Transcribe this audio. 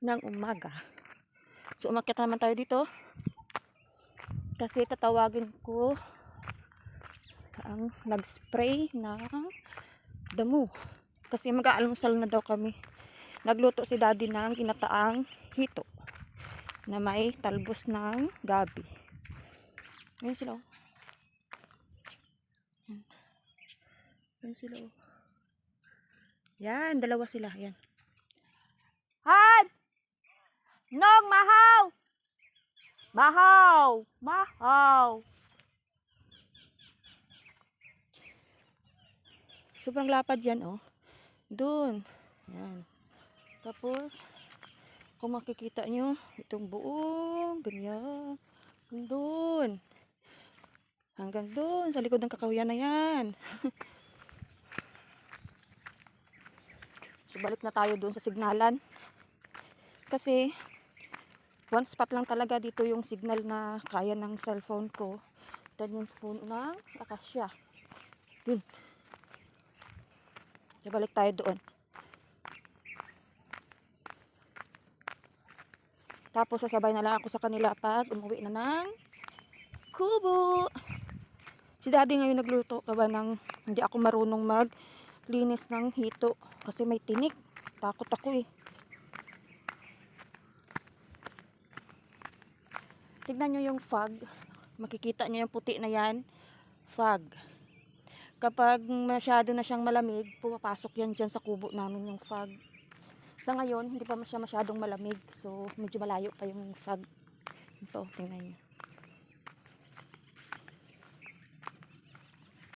ng umaga. So umakyat naman tayo dito. Kasi tatawagin ko ang nag-spray ng damo. Kasi mag-aalmusal na daw kami. Nagluto si daddy ng ginataang hito na may talbos ng gabi. Ayun sila oh. Ayun sila oh. Yan, dalawa sila. Yan. Nong, mahaw! Mahaw! Mahaw! Sobrang lapad yan, oh. Doon. Yan. Tapos, kung makikita nyo, itong buong ganyan. Doon. Hanggang doon, sa likod ng kakahuyan na yan. so, na tayo doon sa signalan. Kasi, one spot lang talaga dito yung signal na kaya ng cellphone ko. Dan yung phone ng akasya. Yun. So, balik tayo doon. Tapos sasabay na lang ako sa kanila pag umuwi na ng kubo. Si daddy ngayon nagluto ka ba ng hindi ako marunong maglinis ng hito kasi may tinik. Takot ako eh. Tignan nyo yung fog. Makikita nyo yung puti na yan. Fog. Kapag masyado na siyang malamig, pumapasok yan dyan sa kubo namin yung fog. Sa ngayon, hindi pa siya masyadong malamig. So, medyo malayo pa yung fog. Ito, tingnan nyo.